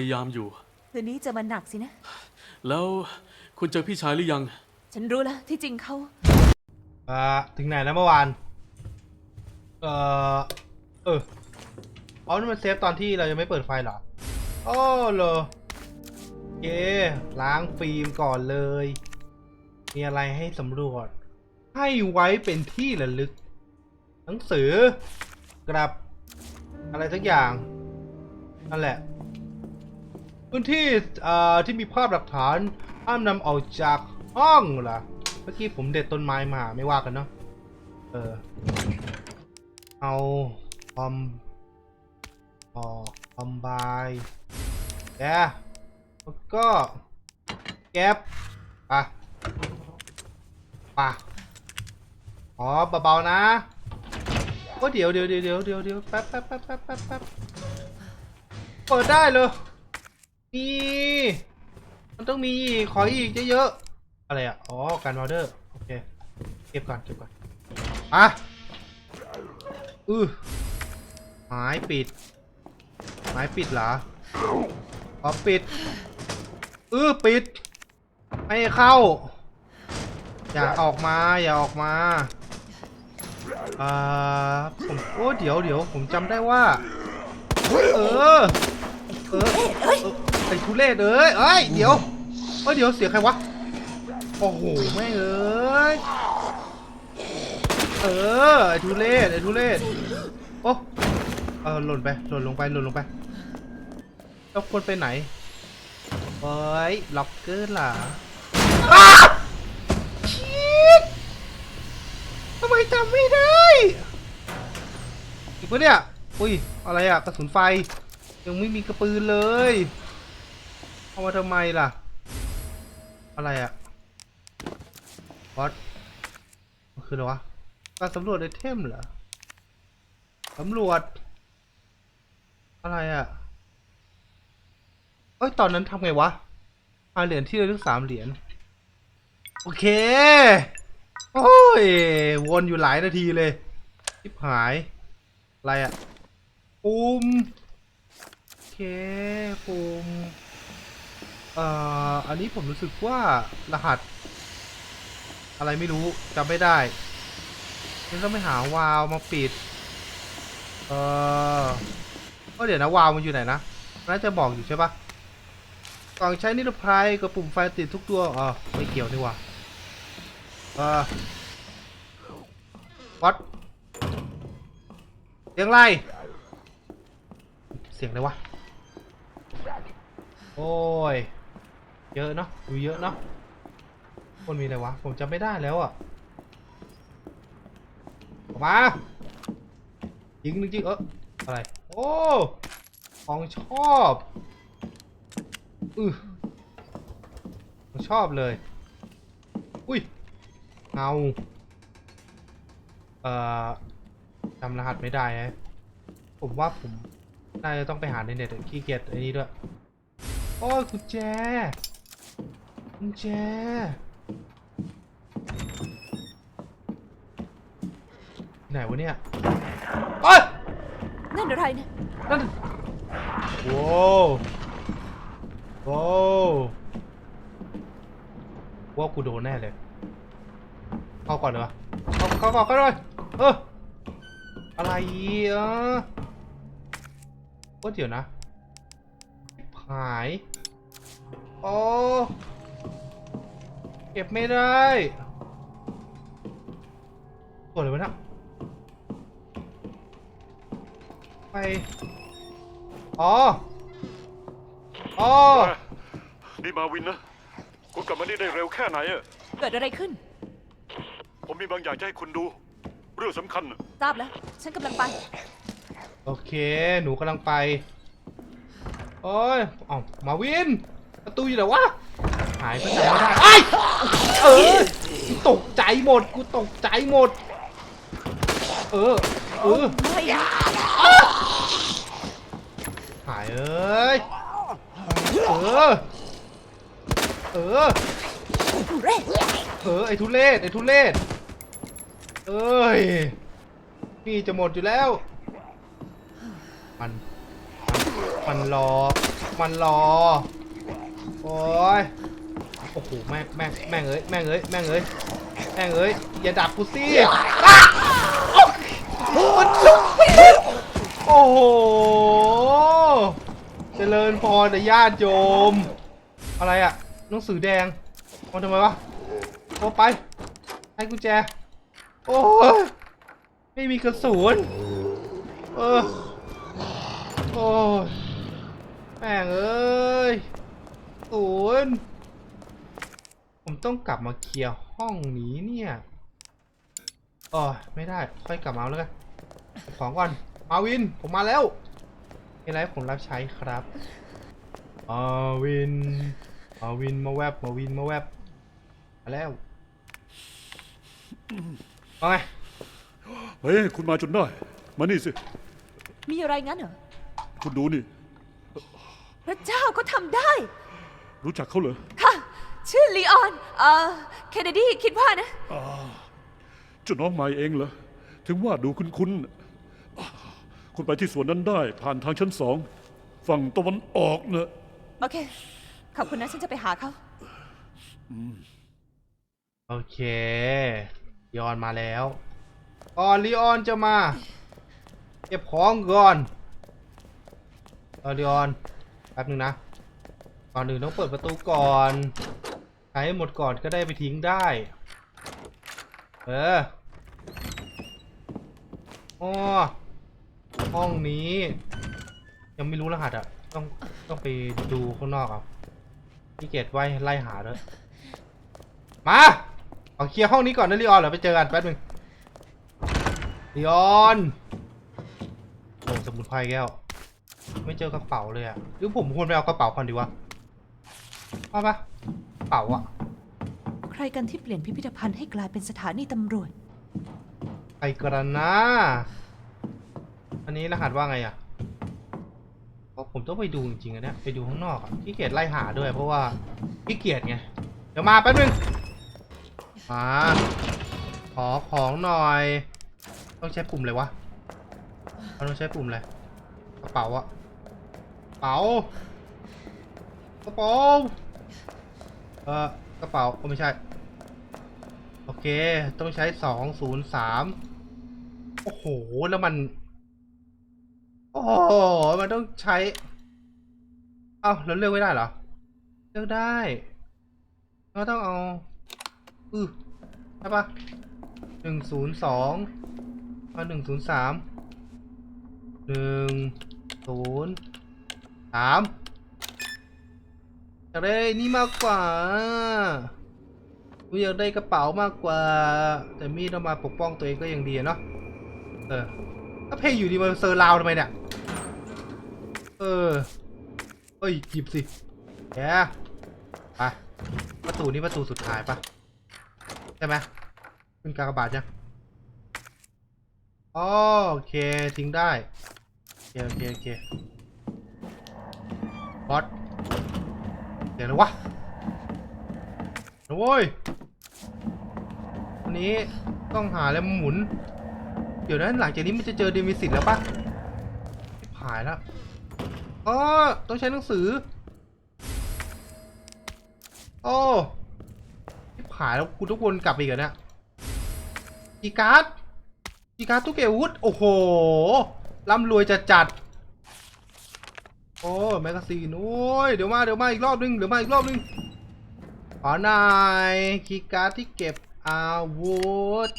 ยายามอยู่ คืนนี้จะมาหนักสินะ แล้วคุณเจอพี่ชายหรือยัง ฉันรู้แล้วที่จริงเขา อ่าถึงไหนนะเมื่อวาน เออเออเอานี่มันเซฟตอนที่เรายังไม่เปิดไฟเหรอโอ้เหรอโอเคล้างฟิล์มก่อนเลย มีอะไรให้สำรวจ ให้ไว้เป็นที่ระลึก หนังสือกระดับ อะไรสักอย่าง นั่นแหละ พื้นที่อ่อที่มีภาพหลักฐานห้ามนำออกจากห้องเหรอเมื่อกี้ผมเด็ดต้นไม้มาไม่ว่ากันเนาะเออเอาคอมออกคอมบายแกแล้วก็แก๊ปไปะปะอ๋อเบาๆนะโอ้เดี๋ยวเดี๋ยวเดี๋ยวเดี๋ยวเดี๋ยวเดี๋ยวแป๊บแป๊บแป๊บแป๊บแป๊บแป๊บเปิดได้เลย นี่มันต้องมีอีกขออีกเยอะๆอะไรอะ อ๋อ การออเดอร์ โอเค เก็บก่อน เก็บก่อน อะ อือหมายปิดหมายปิดเหรอขอปิด อือปิด ไม่เข้า อย่าออกมา อย่าออกมา อ่า ผมโอ้เดี๋ยวเดี๋ยวผมจำได้ว่า เออ เออ ไอ้ทุเรศเอ้ยเอ้ยเดี๋ยวเอ้ยเดี๋ยวเสียใครวะโอ้โหแม่งเอ้ยเออไอ้ทุเรศไอ้ทุเรศโอ้เออหล่นไปหล่นลงไปหล่นลงไปแล้วควรไปไหนเฮ้ยล็อกเกอร์ล่ะอ้าชีดทำไมจำไม่ได้อีกปะเนี่ย อุ้ย อะไรอะกระสุนไฟ ยังไม่มีกระปืนเลย เอามาทำไมล่ะ อะไรอะวัดมันคืออะไรวะการสำรวจไอเทมเหรอสำรวจ อะไรอะเอ้ยตอนนั้นทำไงวะหาเหรียญที่ระลึกสามเหรียญโอเค โอ้ย วนอยู่หลายนาทีเลยทิบหาย อะไรอะปุ่มโอเคปุ่ม เอ่ออันนี้ผมรู้สึกว่ารหัส อะไรไม่รู้จำไม่ได้งั้นต้องไปหาวาล์วมาปิด เออก็เดี๋ยวนะวาล์วมันอยู่ไหนนะน่าจะบอกอยู่ใช่ปะกล่องใช้นิรภัยกับปุ่มไฟติดทุกตัวอ๋อไม่เกี่ยวนี่หว่าเออวัดเสียงไร เสียงอะไรวะ โอ้ย เยอะเนาะดูเยอะเนาะคนมีอะไรวะ ผมจำไม่ได้แล้วอะออกมายิงหนึ่งจิงเอออะไร โอ้ของชอบอือของชอบเลย อุ้ยเงาเอ่อจำรหัสไม่ได้ฮะผมว่าผมน่าจะต้องไปหาในเน็ตขี้เกียจไอ้นี้ด้วย โอ้ยกุญแจ ญแจ ไหนวะเนี่ยเอ้ยนั่นอะไรเนี่ยนั่นโว้วโว้วว่ากูโดนแน่เลย เข้าก่อนเลยวะเข้าเข้าก่อนก็เลยเอออะไรอะว่าเดี๋ยวนะหาย โอ้ เก็บไม่ได้ตัวอะไรวะเนะไป อ๋อ อ๋อ นี่มาวินนะ คุณกลับมานี่ได้เร็วแค่ไหนอะเกิดอะไรขึ้น ผมมีบางอย่างจะให้คุณดู เรื่องสำคัญน่ะทราบแล้ว ฉันกำลังไป โอเค หนูกำลังไป โอ้ยเอ้ามาวิน ประตูอยู่ไหนวะ หายไปไหนไม่ได้ไอ้ยเออกูตกใจหมดกูตกใจหมด เออเออไม่นะหายเอ้ยเออเออเร่เออไอ้ทุเรศไอ้ทุเรศเอ้ยนี่จะหมดอยู่แล้วมันมันมันรอ มันรอ โอ้ย โอ้โหแม่งแม่งแม่งเอ้ยแม่งเอ้ยแม่งเอ้ยแม่งเอ้ยอย่าดับกูสิอ้ามันลุกไม่โอ้โหเจริญพรแต่ญาติโยม อะไรอะหนังสือแดงมันทำไมวะโอ้ไป ให้กุญแจ โอ้ยไม่มีกระสุนเออโอ้ยแม่งเอ้ยศูนย์ ผมต้องกลับมาเคลียร์ห้องนี้เนี่ยอ๋อไม่ได้ ค่อยกลับมาเอาแล้วกันเก็บของก่อน มาวิน ผมมาแล้วมีอะไรให้ผมรับใช้ครับมาวิน มาวิน มาแวบ มาวิน มาแวบ มาแล้วเอาไง เฮ้ย คุณมาจนได้ มานี่สิ มีอะไรงั้นเหรอ คุณดูนี่ พระเจ้าเขาทำได้ รู้จักเขาเหรอ ค่ะ ชื่อลีออน เอ่อ เคนเนดีคิดว่านะเจ้าน้องใหม่เองเหรอ ถึงว่าดูคุ้นๆอ่าคุณไปที่สวนนั้นได้ ผ่านทางชั้นสอง ฝั่งตะวันออกเนะโอเค ขอบคุณนะฉันจะไปหาเขา โอเคลีออนมาแล้วก่อนลีออนจะมา เก็บของก่อนเออลีออนแป๊บหนึงนะก่อนอื่นต้องเปิดประตูก่อน ใช้หมดก่อนก็ได้ไปทิ้งได้ เอออ๋อห้องนี้ ยังไม่รู้รหัสอะต้องต้องไปดูข้างนอกอะพี่เกดไว้ไล่หาด้วยมาเอาเคลียร์ห้องนี้ก่อนนะลีออนเดี๋ยวไปเจอกันแป๊บหนึงลีออนโอ้สมุนไพรแก้ว ไม่เจอกระเป๋าเลยอะหรือผมควรไปเอากระเป๋าก่อนดีวะว่าปะ เป๋าอะใครกันที่เปลี่ยนพิพิธภัณฑ์ให้กลายเป็นสถานีตำรวจ ไอกระนะอันนี้รหัสว่าไงอะเพราะผมต้องไปดูจริงๆอะเนี่ยไปดูข้างนอกอะพี่เกียจไล่หาด้วย เพราะว่าพี่เกียจไง เดี๋ยวมาแป๊บหนึงมาขอของหน่อย ต้องใช้ปุ่มเลยวะเราต้องใช้ปุ่มอะไรกระเป๋าอะกระเป๋ากระเป๋า เออกระเป๋าโอไม่ใช่ โอเค ต้องใช้สองศูนย์สามโอ้โห แล้วมัน โอ้โหมันต้องใช้ เอ้าแล้วเลือกไม่ได้เหรอ เลือกได้ก็ต้องเอา อือใช่ปะหนึ่งศูนย์สองมาหนึ่งศูนย์สามหนึ่งศูนย์สาม อยากได้นี่มากกว่ากูอยากได้กระเป๋ามากกว่า แต่มีดเอามาปกป้องตัวเองก็ยังดีเนาะเออถ้าเพย์อยู่ดีมาเซอร์ราวทำไมเนี่ยเออเอ้ยหยิบสิแกไปประตูนี้ประตูสุดท้ายปะใช่ไหมเป็นกากบาทยังออโอเค ทิ้งได้ โอเค โอเค โอเคบอส เดี๋ยวนะวะโอ้ยวันนี้ต้องหาอะไรหมุน เดี๋ยวนั้นหลังจากนี้มันจะเจอเดมิสิตแล้วปะหายแล้วอ๋อต้องใช้หนังสือ โอ้หายแล้วกูต้องวนกลับไปอีกเหรอเนี่ยกีการ์ดกีการ์ดตู้เก็บอาวุธโอ้โหร่ำรวยจัดจัด โอ้แมกกาซีนโอ้ยเดี๋ยวมาเดี๋ยวมาอีกรอบนึงเดี๋ยวมาอีกรอบนึงขอหน่อยคีย์การ์ดที่เก็บอาวุธ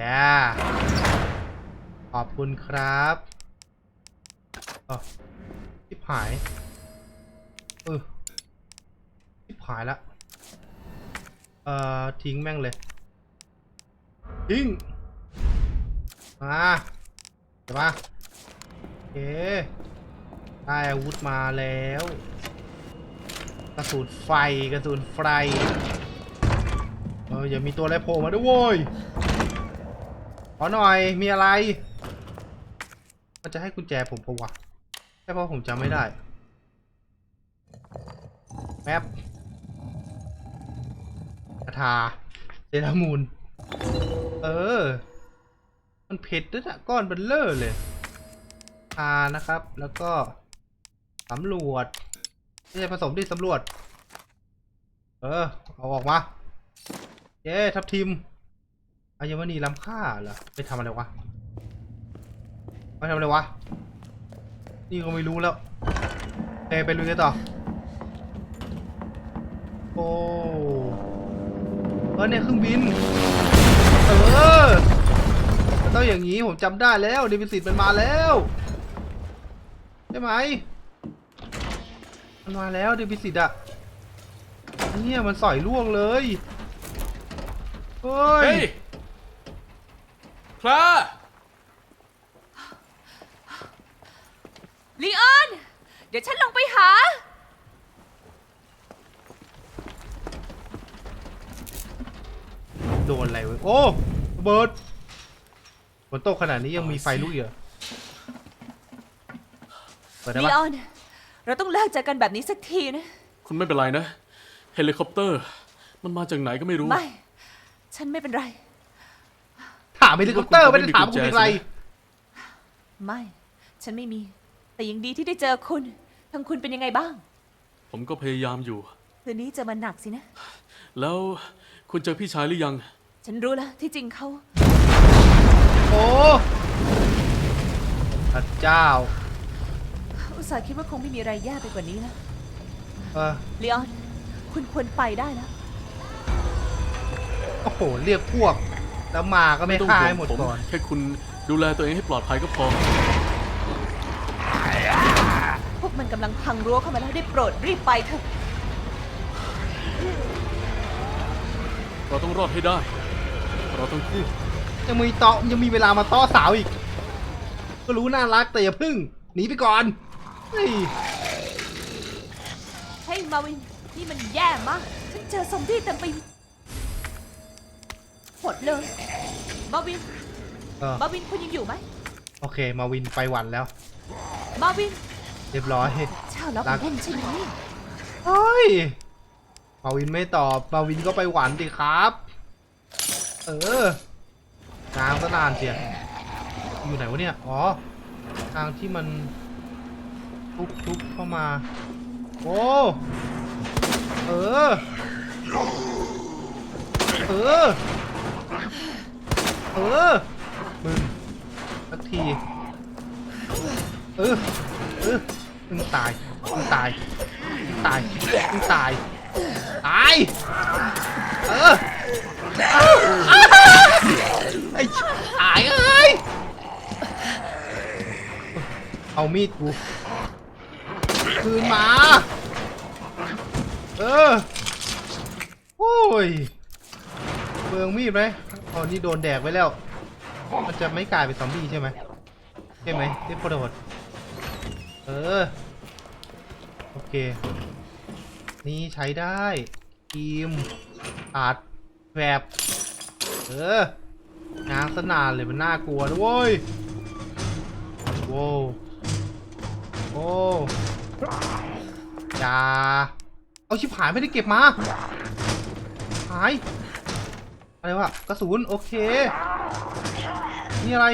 ย่าขอบคุณครับอ๋อทิบหายเออทิบหายละเอ่อทิ้งแม่งเลย ทิ้ง มาเดี๋ยวมาโอเค ได้อาวุธมาแล้ว กระสุนไฟกระสุนไฟเอออย่ามีตัวอะไรโผล่มาด้วยโว้ยขอหน่อยมีอะไร มันจะให้กุญแจผมปะวะใช่เพราะผมจำไม่ได้แมป๊บกระทาเซรามูนเออ มันเผ็ดด้วยอะก้อนเบลเลอร์เลยทานะครับ แล้วก็ สำรวจไม่ใช่ผสมดิสำรวจ เออ เอาออกมาเย้ทับทิมอัญมณีล้ำค่าเหรอไปทำอะไรวะไปทำอะไรวะ นี่ก็ไม่รู้แล้วเตไปลุยกันต่อ โอ้เออเนี่ยเครื่องบิน เออต้องอย่างนี้ผมจำได้แล้วดิวิสิตมันมาแล้ว ใช่ไหม มันมาแล้วดิวิสิตอะเนี่ยมันสอยล่วงเลย เฮ้เฮ้ยยคลาลีออน เดี๋ยวฉันลงไปหา โดนอะไรเว้ยโอ้ระเบิดฝนตกขนาดนี้ยังมีไฟลุกอยู่เหรอเปิดได้ลีปะออน เราต้องเลิกจากกันแบบนี้สักทีนะ คุณไม่เป็นไรนะ เฮลิคอปเตอร์ มันมาจากไหนก็ไม่รู้ ไม่ ฉันไม่เป็นไร ถามเฮลิคอปเตอร์ไม่ได้ถามคุณเป็นไร ไม่ ฉันไม่มี แต่ยังดีที่ได้เจอคุณทั้งคุณเป็นยังไงบ้าง ผมก็พยายามอยู่ คืนนี้จะมาหนักสินะ แล้วคุณเจอพี่ชายหรือยัง ฉันรู้แล้วที่จริงเขา โอ้พระเจ้าอุต ส่าห์คิดว่าคงไม่มีอะไรแย่ไปกว่านี้นะเออลีออน คุณควรไปได้แล้ว โอ้โห เรียกพวก แล้วมาก็ไม่ต้องฆ่าห่วให้งหมดผมก่อน แค่คุณดูแลตัวเองให้ปลอดภัยก็พอ พวกมันกำลังพังรั้วเข้ามาแล้วได้โปรดรีบไปเถอะ เราต้องรอดให้ได้ เราต้องคู่ยังมีต่อยังมีเวลามาต้อสาวอีก ก็รู้น่ารักแต่อย่าพึ่ง หนีไปก่อน เฮ้ยเฮ้ยมาวินนี่มันแย่มากฉันเจอซอมบี้เต็มไปหมดเลยมาวินเออมาวินคุณยังอยู่ไหมโอเค มาวินไปหวันแล้ว มาวินเรียบร้อย เช้าแล้วรัขอกงเล่นใช่ไหมเฮ้ย มาวินไม่ตอบ มาวินก็ไปหวันดิครับ เออนางก็นานเสียอยู่ไหนวะเนี่ย อ๋อ ทางที่มัน ทุบทุบเข้ามา โอ้เออ เออ เออ มึงสักที เออ เออ มึงตาย มึงตาย มึงตาย มึงตาย ตาย เอออ้าวอ้ไอ้ชิบหายเอ้ยเอามีดกู คืนมา เออ โอ้ยเบืองมีดไหมอ๋อนี่โดนแดกไว้แล้ว มันจะไม่กลายเป็นซอมบี้ใช่ไหมใช่ไหมเทพโดดเออ โอเค นี่ใช้ได้ทีมอาดแบบเอองางสนานเลยมันน่ากลัวนะเว้ยโว้โอ้ อยาเอาชิบหายไม่ได้เก็บมา หาย อะไรวะกระสุนโอเค นี่อะไร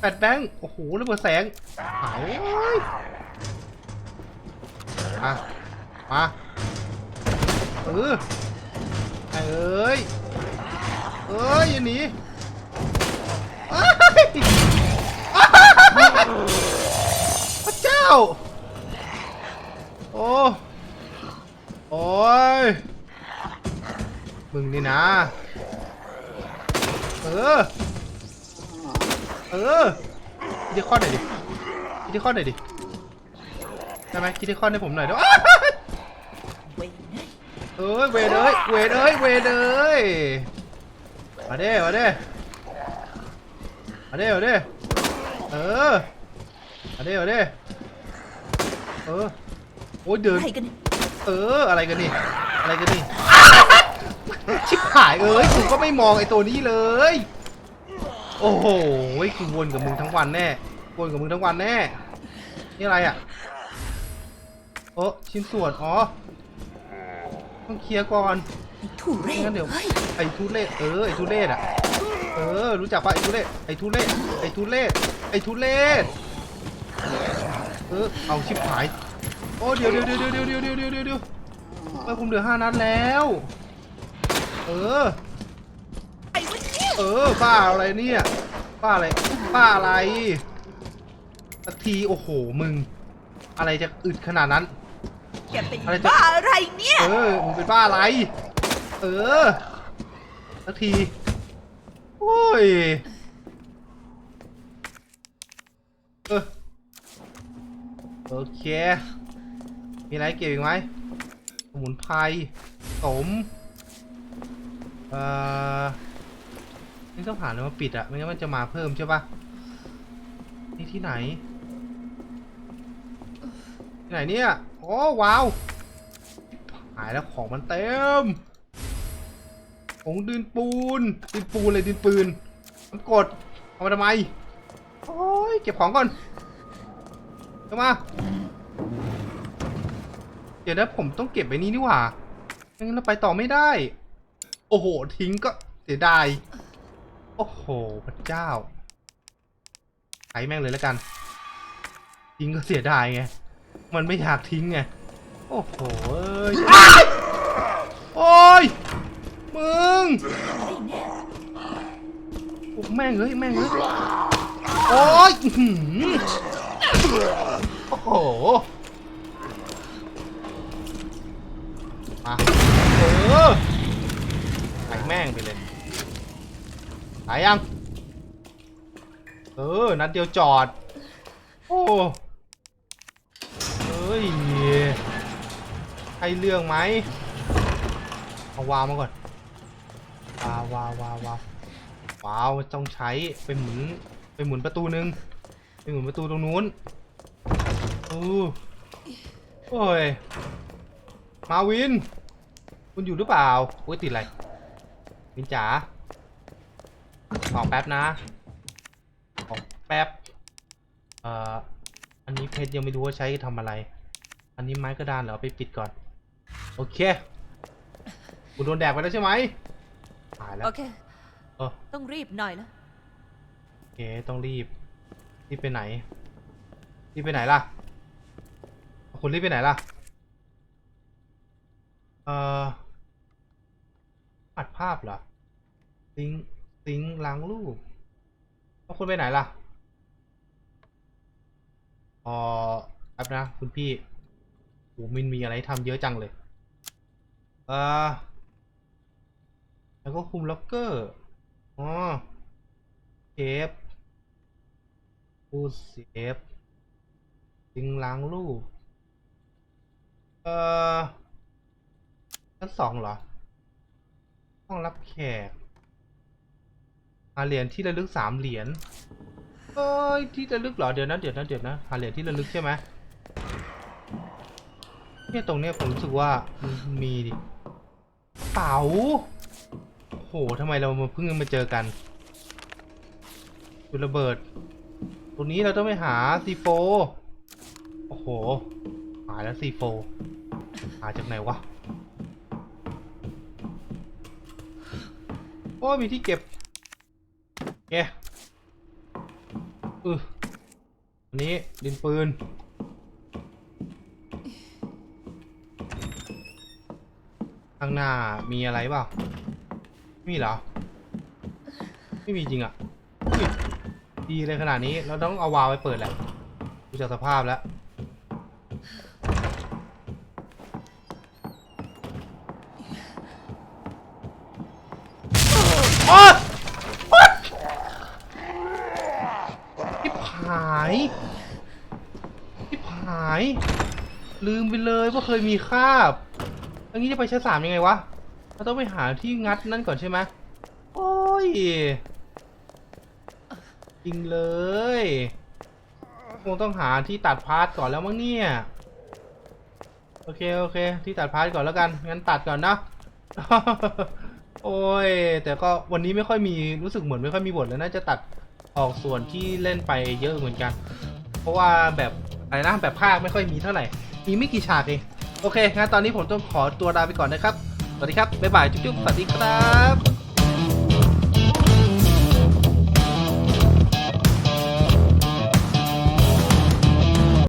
แปดแบงค์โอ้โหระเบิดแสง หายเอ้ยมามาเออไอ้เอ้ย เอ้ยอย่าหนีเอ้ยพระเจ้า โอ้โอ้ยมึงนี่นะ เออ เออคิดที่ข้อหน่อยดิคิดที่ข้อหน่อยดิได้ไหมคิดที่ข้อให้ผมหน่อยเดี๋ยวอ้วเว้ยเอ้ยเวรเอ้ยเวรเอ้ยเวรเอ้ยมาเด้มาเด้มาเด้มาเด้เออมาเด้มาเด้เออ โอ้ยเดิน อะไรกันเนี่ยเออ อะไรกันนี่ อะไรกันนี่ ชิบหายเอ้ยกูก็ไม่มองไอ้ตัวนี้เลย โอ้โหกูวนกับมึงทั้งวันแน่ วนกับมึงทั้งวันแน่ นี่อะไรอะโอ้ชิ้นส่วน อ๋อ ต้องเคลียร์ก่อนถูเรศงั้นเดี๋ยว เฮ้ยไอ้ทุเรศเออ ไอ้ทุเรศอะ เออ รู้จักปะไอ้ทุเรศไอ้ทุเรศไอ้ทุเรศไอ้ทุเรศเออ เอาชิบหาย โอ้เดี๋ยวเดี๋ยวเดี๋ยวเดี๋ยวเดี๋ยวเดี๋ยวเดี๋ยวเดี๋ยวเดี๋ยวเออผมเหลือห้านัดแล้ว เออไอ้วะเนี่ยเออบ้าอะไรเนี่ยบ้าอะไรบ้าอะไรสักทีโอ้โหมึง อะไรจะอึดขนาดนั้นแกเป็นอะไรจะบ้าอะไรเนี่ย เออมึงเป็นบ้าอะไร เออสักที โอ้ย เออโอเค มีอะไรเก็บอีกไหมสมุนไพรสมเอ่อนี่ต้องผ่านเลยมาปิดอะไม่งั้นมันจะมาเพิ่มใช่ปะนี่ที่ไหน ที่ไหนเนี่ย โอ้ว้าว หายแล้วของมันเต็มของดินปูน ดินปูนเลยดินปืนมันกดเอามาทำไม โอ้ยเก็บของก่อนเข้ามา เดี๋ยวนะผมต้องเก็บไว้นี้นี่หว่าไม่งั้นเราไปต่อไม่ได้ โอ้โห ทิ้งก็เสียดาย โอ้โห พระเจ้าใช้แม่งเลยแล้วกัน ทิ้งก็เสียดายไง มันไม่อยากทิ้งไง โอ้โหเอ้ยโอ้ย มึงโอ้แม่งเฮ้ยแม่งเฮ้ย โอ้ยโอ้โห มาเออใส่แม่งไปเลยหายยัง เออ นัดเดียวจอด โอ้เฮ้ยให้เรื่องไหมเอาวาวมาก่อน วาววาววาววาววาวต้องใช้ไปหมุนไปหมุนประตูหนึ่งไปหมุนประตูตรงนู้นอู้โอ้ย มาวิน คุณอยู่หรือเปล่าอุ้ยติดอะไรวินจ๋าออกแป๊บนะออกแป๊บเอ่ออันนี้เพชรยังไม่รู้ว่าใช้ทำอะไร อันนี้ไม้กระดานเหรอเอาไปปิดก่อน โอเคกูโดนแดกไปแล้วใช่ไหมหายแล้ว โอเคเออต้องรีบหน่อยแล้วโอเคต้องรีบ รีบไปไหน รีบไปไหนล่ะ คุณรีบไปไหนล่ะ เอ่อ อัดภาพเหรอซิงค์ซิงล้างรูปแล้วคุณไปไหนล่ะอ๋อแป๊บนะ คุณพี่โหมินมีอะไรทำเยอะจังเลยเอ่อแล้วก็คุมล็อกเกอร์อ๋อเซฟผู้เซฟซิงล้างรูปเอ่อชั้นสองเหรอ ห้องรับแขกหาเหรียญที่ระลึกสามเหรียญเอ้ยที่ระลึกเหรอเดี๋ยวนะเดี๋ยวนะเดี๋ยวนะหาเหรียญที่ระลึกใช่ไหมเนี่ยตรงเนี้ยผมรู้สึกว่ามีดิเป๋าโอ้โหทำไมเรามาเพิ่งมาเจอกันจุดระเบิดตรงนี้เราต้องไปหาซีโฟโอ้โหหาแล้วซีโฟหาจากไหนวะ โอ้มีที่เก็บแกอืออันนี้ดินปืน ข้างหน้ามีอะไรเปล่าไม่มีเหรอ ไม่มีจริงอะ ดีเลยขนาดนี้ เราต้องเอาวาวไปเปิดแหละดูจากสภาพแล้ว โอ๊ยทิบหายทิบหาย ลืมไป เลยว่าเคยมีคาบอันนี้จะไปชั้นสามยังไงวะเราต้องไปหาที่งัดนั่นก่อนใช่ไหมโอ้ยจริงเลยคงต้องหาที่ตัดพาร์ทก่อนแล้วมั้งเนี่ยโอเคโอเคที่ตัดพาร์ทก่อนแล้วกันงั้นตัดก่อนนะโอ้ยแต่ก็วันนี้ไม่ค่อยมีรู้สึกเหมือนไม่ค่อยมีบทแล้วน่าจะตัดออกส่วนที่เล่นไปเยอะเหมือนกัน เพราะว่าแบบอะไรนะแบบภาคไม่ค่อยมีเท่าไหร่ มีไม่กี่ฉากเองโอเคงั้นตอนนี้ผมต้องขอตัวลาไปก่อนนะครับสวัสดีครับบ๊ายบายจุ๊บๆสวัสดีครับ